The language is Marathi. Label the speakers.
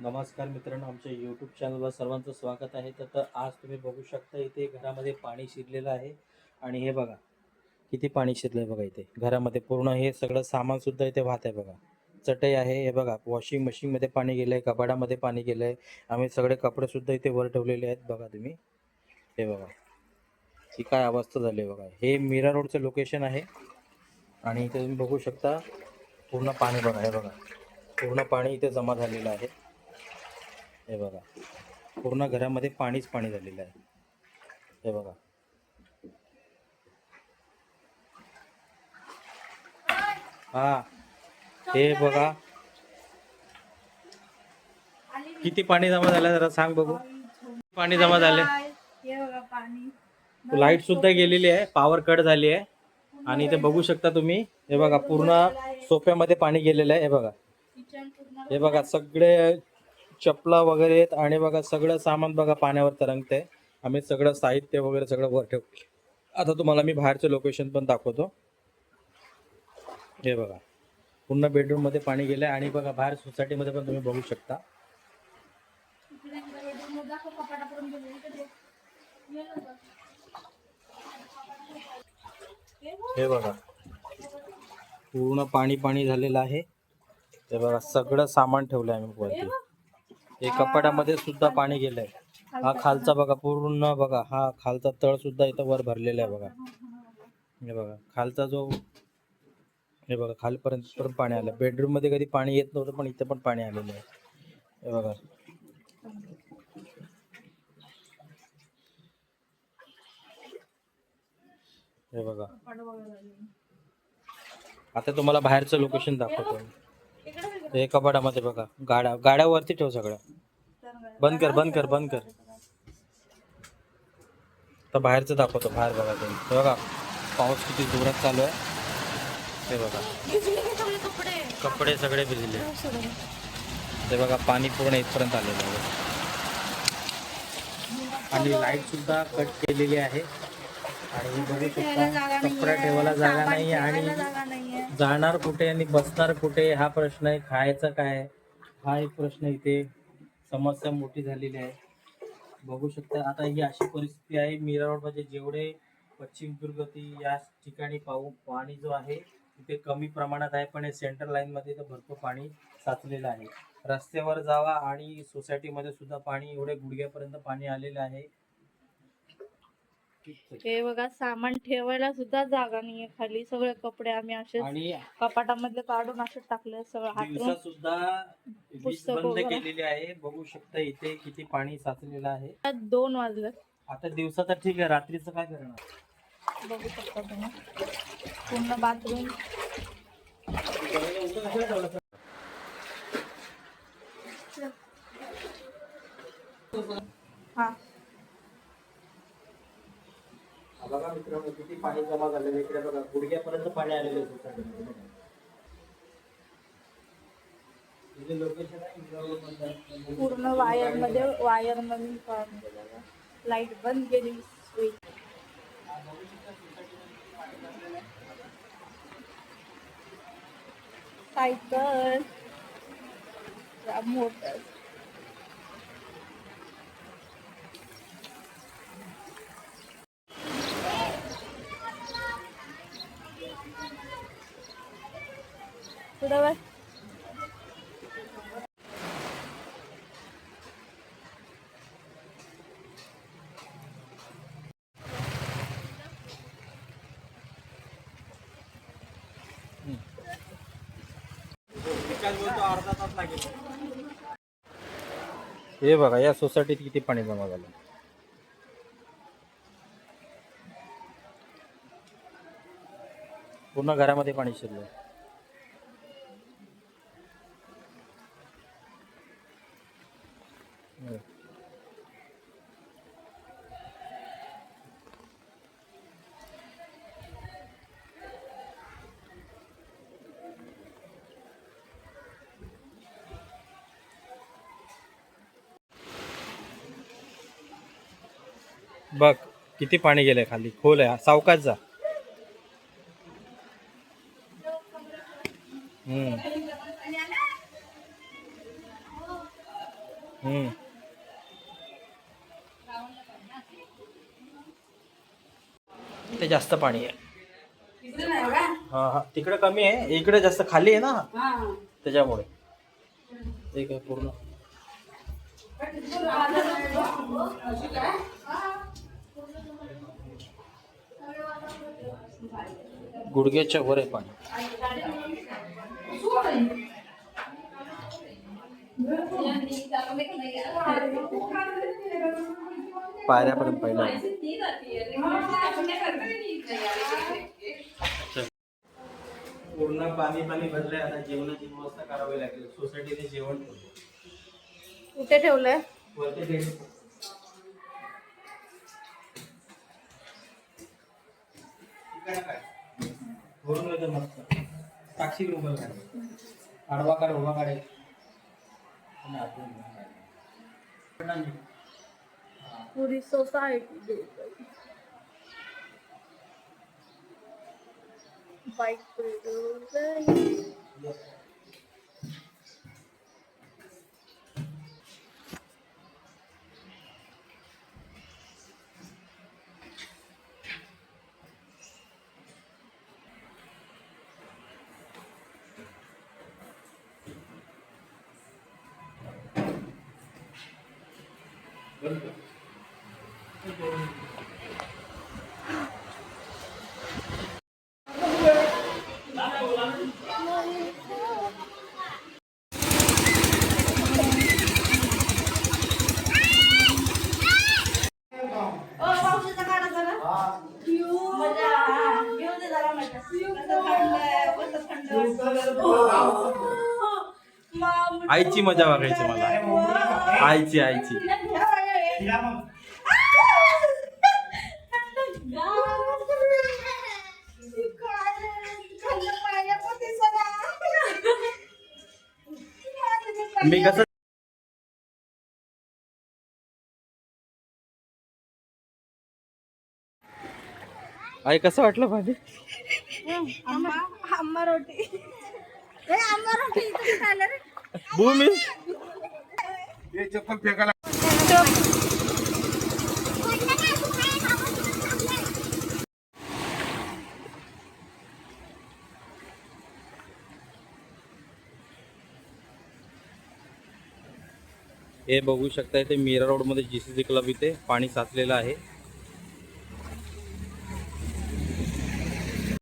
Speaker 1: नमस्कार मित्रांनो आमच्या यूट्यूब चॅनलवर सर्वांचं स्वागत आहे. तर आज तुम्ही बघू शकता इथे घरामध्ये पाणी शिरलेलं आहे. आणि हे बघा किती पाणी शिरलं आहे बघा इथे. घरामध्ये पूर्ण हे सगळं सामानसुद्धा इथे वाहत आहे बघा. चटई आहे हे बघा वॉशिंग मशीनमध्ये पाणी गेलं आहे कपाडामध्ये पाणी गेलं आहे आम्ही सगळे कपडेसुद्धा इथे वर ठेवलेले आहेत बघा तुम्ही. हे बघा ही काय अवस्था झाली आहे बघा. हे मीरा रोडचं लोकेशन आहे. आणि इथे तुम्ही बघू शकता पूर्ण पाणी बघा हे बघा. पूर्ण पाणी इथे जमा झालेलं आहे. हे बघा. पूर्ण घरामध्ये पाणीच पाणी झालेलं आहे. हे बघा. हा. हे बघा. किती पाणी जमा झालं जरा सांग बघू. पाणी जमा झाले. लाइट सुद्धा गेलेली आहे. पॉवर कट झाली आहे. आणि इथे बघू शकता तुम्ही. हे बघा पूर्ण सोप्यामध्ये पाणी गेलेलं आहे. हे बघा. हे बघा सगळे चपला वगैरे आहेत आणि बघा सगळं सामान बघा पाण्यावर तरंगते आम्ही सगळं साहित्य वगैरे सगळं वर ठेव आता तुम्हाला मी बाहेरचं लोकेशन पण दाखवतो. हे बघा. पूर्ण बेडरूममध्ये पाणी गेलं आणि बघा बाहेर सोसायटीमध्ये पण तुम्ही बघू शकता.
Speaker 2: हे
Speaker 1: हे बघा. पूर्ण पाणी पाणी झालेलं आहे. हे बघा सगळं सामान ठेवलं आहे आम्ही वरती. हे कपाटामध्ये सुद्धा पाणी गेलंय. हा खालचा बघा पूर्ण बघा हा खालचा तळ सुद्धा इथं वर भरलेला आहे बघा. हे बघा खालचा जो हे बघा खालपर्यंत पण पाणी आलं. बेडरूममध्ये कधी पाणी येत नव्हतं पण इथे पण पाणी आलेलं आहे. हे बघा. हे बघा. आता तुम्हाला बाहेरचं लोकेशन दाखवतो. हे कपाटामध्ये बघा. गाड्या गाड्यावरती ठेव सगळं. बंद कर बंद कर बंद कर. तर बाहेरचं दाखवतो बाहेर बघा ते. बघा पाऊस किती जोरात चालू आहे. हे बघा.
Speaker 2: कपडे
Speaker 1: सगळे भिजले. ते बघा पाणी पूर्ण इथपर्यंत आलेलं आहे. आणि लाइट सुद्धा कट केलेली आहे. आणि बघू
Speaker 2: ठेवायला
Speaker 1: शकता
Speaker 2: जागा
Speaker 1: कपडा
Speaker 2: नाहीये,
Speaker 1: ठेवायला जागा
Speaker 2: सामान
Speaker 1: नाही आणि. जाणार कुठे आणि बसणार कुठे हा प्रश्न आहे खायचं काय? हा एक प्रश्न इथे समस्या मोठी झालेली आहे. बघू शकता आता ही अशी परिस्थिती आहे मीरा रोड म्हणजे जेवढे पश्चिम दुर्गती या ठिकाणी पाऊ पाणी जो आहे तिथे कमी प्रमाणात आहे पण सेंट्रल लाईन मध्ये तर भरपूर पाणी साचलेलं आहे. रस्त्यावर जावा आणि सोसायटीमध्ये सुद्धा पाणी एवढे गुडघ्यापर्यंत पाणी आलेलं आहे.
Speaker 2: हे बघा सामान ठेवायला सुद्धा जागा नाहीये खाली. सगळे कपडे आम्ही असे
Speaker 1: आणि
Speaker 2: कपाटामधले काढून असे टाकले सगळं
Speaker 1: दिवसा
Speaker 2: हातरून
Speaker 1: सुद्धा वीज
Speaker 2: पुस्तकं
Speaker 1: बंद
Speaker 2: वगैरे.
Speaker 1: केलेली आहे. बघू शकता इथे किती पाणी साचलेलं आहे.
Speaker 2: दोन वाजले.
Speaker 1: आता दिवसा तर ठीक आहे रात्रीचं काय करणार?
Speaker 2: बघू शकता तुम्ही. पूर्ण बाथरूम हा
Speaker 1: बघा मित्रांनो किती पाणी जमा झालेलं इकडे बघा गुडघ्यापर्यंत पाणी आलेलं आहे लोकेशन
Speaker 2: पूर्ण वायरमध्ये वायर मधून लाइट बंद गेली स्विच सायकल मोटर. पुढं
Speaker 1: हे बघा या सोसायटीत किती पाणी जमा झालं? पूर्ण घरामध्ये पाणी शिरलं. हो. बघ किती पाणी गेलंय खाली. खोल आहे. सावकाश जा. हम्म. हम्म. ते जास्त पाणी आहे.
Speaker 2: इकडे नाही का
Speaker 1: हा हा. तिकडे कमी आहे. इकडे जास्त खाली आहे ना?
Speaker 2: हा.
Speaker 1: त्याच्यामुळे. ते काय पूर्ण. गुडघ्याच्या वर आहे पाणी. पायऱ्यापर्यंत पहिला पूर्ण पाणी पाणी भरले आता जेवणाची व्यवस्था करावी लागेल. सोसायटीने जेवण ठेवलं
Speaker 2: कुठे ठेवलंय?
Speaker 1: वरती टेरेस वरून येतं मस्त. साक्षी ग्रुपल काढ आडवा काढ उभा For Buddhist society
Speaker 2: day. Bike parade
Speaker 1: आईची मजा बघायची मला. आईची आईची. मी कसं आई कसं वाटलं
Speaker 2: आम्हा रोटी. रोटी इकडे खायला रे
Speaker 1: भूमी हे बघू शकता इथे मीरा रोडमध्ये जी सी सी क्लब इथे पाणी साचलेलं आहे.